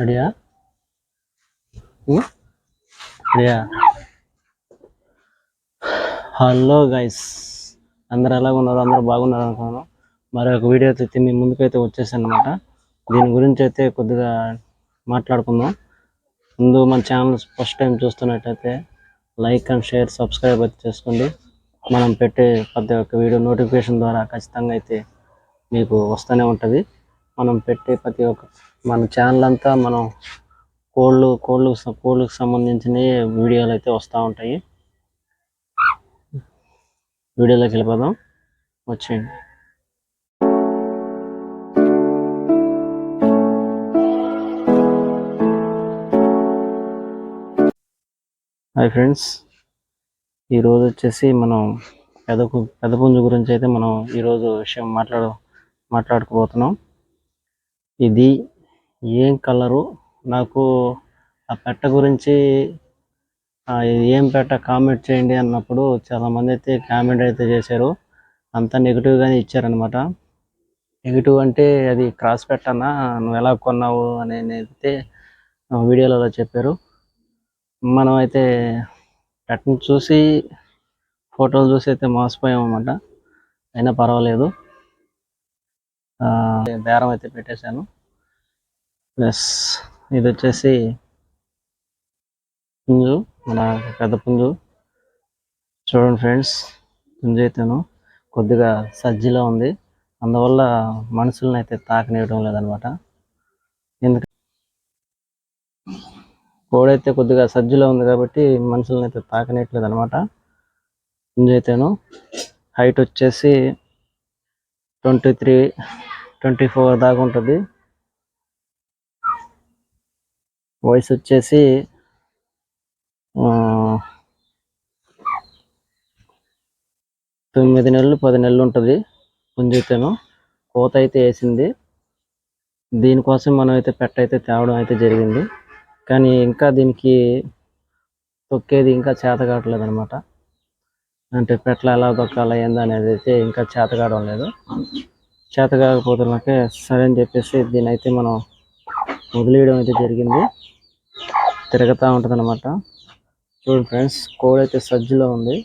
రెడీయా రెడీయా hello guys. అందరు ఎలా ఉన్నారు? అందరూ బాగున్నారు అనుకున్నాను. మరి ఒక వీడియో అయితే మీ ముందుకైతే వచ్చేసాను అనమాట దీని గురించి అయితే కొద్దిగా మాట్లాడుకుందాం. ముందు మన ఛానల్ ఫస్ట్ టైం చూస్తున్నట్టయితే లైక్ అండ్ షేర్ సబ్స్క్రైబ్ అయితే చేసుకోండి. మనం పెట్టే ప్రతి ఒక్క వీడియో నోటిఫికేషన్ ద్వారా ఖచ్చితంగా అయితే మీకు వస్తూనే ఉంటుంది. మనం పెట్టే ప్రతి ఒక్క మన ఛానల్ అంతా మనం కోళ్ళు కోళ్ళు కోళ్ళకు సంబంధించిన వీడియోలు అయితే వస్తూ ఉంటాయి. వీడియోలోకి వెళ్ళిపోదాం. వచ్చేయండి. హాయ్ ఫ్రెండ్స్ ఈరోజు వచ్చేసి మనం పెద్ద పు- పెద్ద పుంజు గురించి అయితే మనం ఈరోజు విషయం మాట్లాడు మాట్లాడుకోబోతున్నాం. ఇది ఏం కలరు? నాకు ఆ పెట్ట గురించి ఏం పెట్ట కామెంట్ చేయండి అన్నప్పుడు చాలామంది అయితే కామెంట్ అయితే చేశారు. అంతా నెగిటివ్గానే ఇచ్చారనమాట నెగిటివ్ అంటే అది క్రాస్ పెట్టనా? నువ్వు ఎలా కొన్నావు అని అయితే వీడియోలలో చెప్పారు. మనం అయితే పెట్టను చూసి ఫోటోలు చూసి అయితే మోసపోయామన్నమాట అయినా పర్వాలేదు. బేరం అయితే పెట్టేశాను. ప్లస్ ఇది వచ్చేసి పుంజు మన పెద్ద పుంజు. చూడండి ఫ్రెండ్స్ పుంజు అయితేను కొద్దిగా సజ్జిలో ఉంది. అందువల్ల మనుషులను అయితే తాకనివ్వడం లేదనమాట. ఎందుకంటే కోడైతే కొద్దిగా సజ్జులో ఉంది కాబట్టి మనుషులను అయితే తాకనియట్లేదు అనమాట పుంజు అయితేను హైట్ వచ్చేసి ట్వంటీ త్రీ ట్వంటీ ఫోర్ దాకా ఉంటుంది. వయసు వచ్చేసి తొమ్మిది నెలలు పది నెలలు ఉంటుంది పుంజైతేను. కోత అయితే వేసింది. దీనికోసం మనం అయితే పెట్ట అయితే తేవడం అయితే జరిగింది. కానీ ఇంకా దీనికి తొక్కేది ఇంకా చేత కావట్లేదు అనమాట అంటే పెట్ల ఎలా తొక్కాలా ఏందనేది అయితే ఇంకా చేత కావడం లేదు. చేత కాకపోతున్నాకే సరే అని చెప్పేసి దీని అయితే మనం వదిలేయడం అయితే జరిగింది. తిరుగుతూ ఉంటుంది అనమాట చూడండి ఫ్రెండ్స్ కోడి అయితే సజ్జలో ఉంది.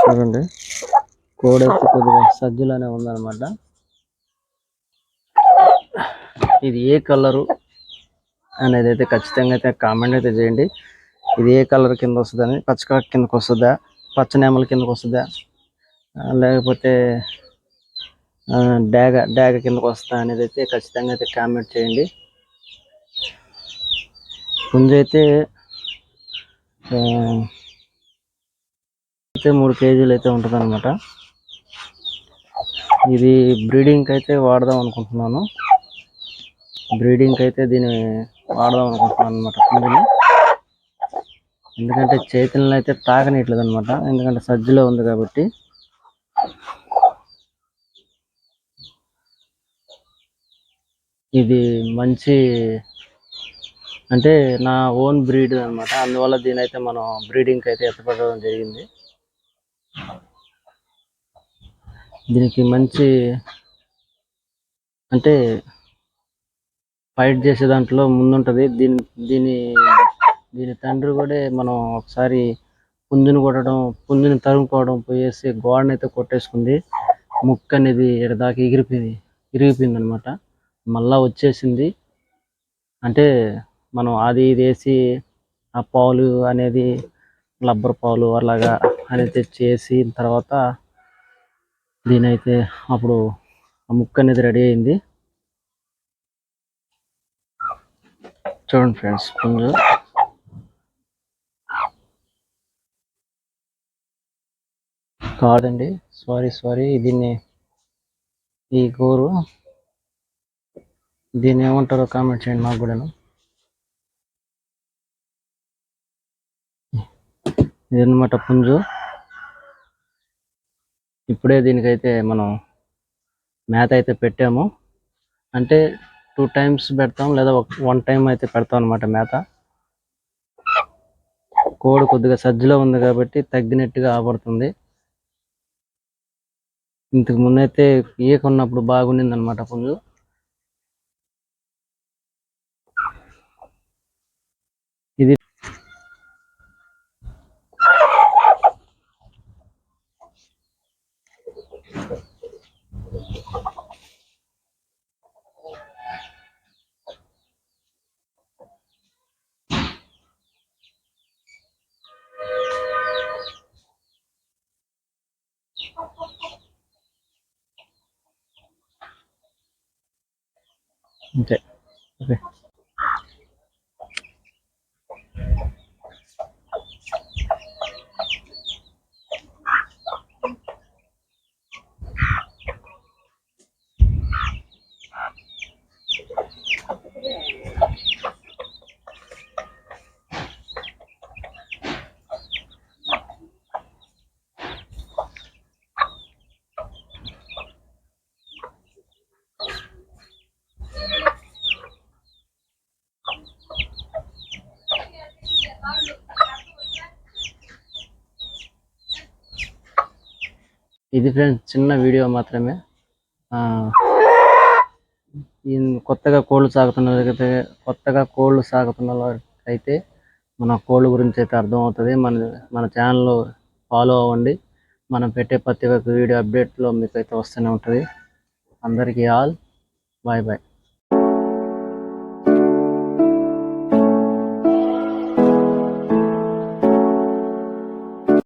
చూడండి కోడి అయితే కొద్దిగా సజ్జలోనే ఉందన్నమాట. ఇది ఏ కలరు అనేది అయితే ఖచ్చితంగా అయితే కామెంట్ అయితే చేయండి. ఇది ఏ కలర్ కింద వస్తుందని పచ్చ కలర్ కిందకి వస్తుందా పచ్చ నేమల వస్తుందా లేకపోతే డాగ డాగ కిందకి వస్తా అనేది అయితే ఖచ్చితంగా అయితే కామెంట్ చేయండి. పుంజు అయితే అయితే మూడు కేజీలు అయితే ఉంటుంది అనమాట ఇది బ్రీడింగ్కి అయితే వాడదాం అనుకుంటున్నాను. బ్రీడింగ్కి అయితే దీన్ని వాడదాం అనుకుంటున్నాను అనమాట పుంజుని ఎందుకంటే చేతులను అయితే తాకనియట్లేదు అనమాట ఎందుకంటే సజ్జలో ఉంది కాబట్టి. ఇది మంచి అంటే నా ఓన్ బ్రీడ్ అన్నమాట. అందువల్ల దీని అయితే మనం బ్రీడింగ్కి అయితే ఎత్తపడడం జరిగింది. దీనికి మంచి అంటే ఫైట్ చేసే దాంట్లో ముందుంటది. దీని దీని దీని తండ్రి కూడా మనం ఒకసారి పుంజుని కొట్టడం పుంజుని తరుముకోవడం పోయేసి గోడనైతే కొట్టేసుకుంది. ముక్క అనేది ఇక్కడ దాకా ఎగిరిపోయింది ఇరిగిపోయింది అనమాట మళ్ళా వచ్చేసింది. అంటే మనం అది ఇది వేసి ఆ పాలు అనేది రబ్బర్ పాలు అలాగా అనేది తెచ్చేసి తర్వాత దీని అయితే అప్పుడు ఆ ముక్క అనేది రెడీ అయింది. చూడండి ఫ్రెండ్స్ పుంజు కాదండి సారీ సారీ దీన్ని ఈ గోరు దీన్ని ఏమంటారో కామెంట్ చేయండి నాకు కూడాను. ఇదన్నమాట పుంజు. ఇప్పుడే దీనికైతే మనం మేత అయితే పెట్టాము. అంటే టూ టైమ్స్ పెడతాం లేదా వన్ టైం అయితే పెడతాం అనమాట మేత కోడి కొద్దిగా సజ్జలో ఉంది కాబట్టి తగ్గినట్టుగా ఆపడుతుంది. ఇంతకు ముందైతే ఈక ఉన్నప్పుడు బాగుండింది అనమాట పుంజు ఇది అంతే ఓకే ఇది ఫ్రెండ్స్ చిన్న వీడియో మాత్రమే. ఆ, కొత్తగా కోళ్ళు సాగుతున్న కొత్తగా కోళ్ళు సాగుతున్న అయితే మన కోళ్ళ గురించి అయితే అర్థమవుతుంది. మన మన ఛానల్ ఫాలో అవ్వండి. మనం పెట్టే ప్రతి ఒక్క వీడియో అప్డేట్లో మీకు అయితే వస్తూనే ఉంటుంది. అందరికీ ఆల్ బాయ్ బాయ్.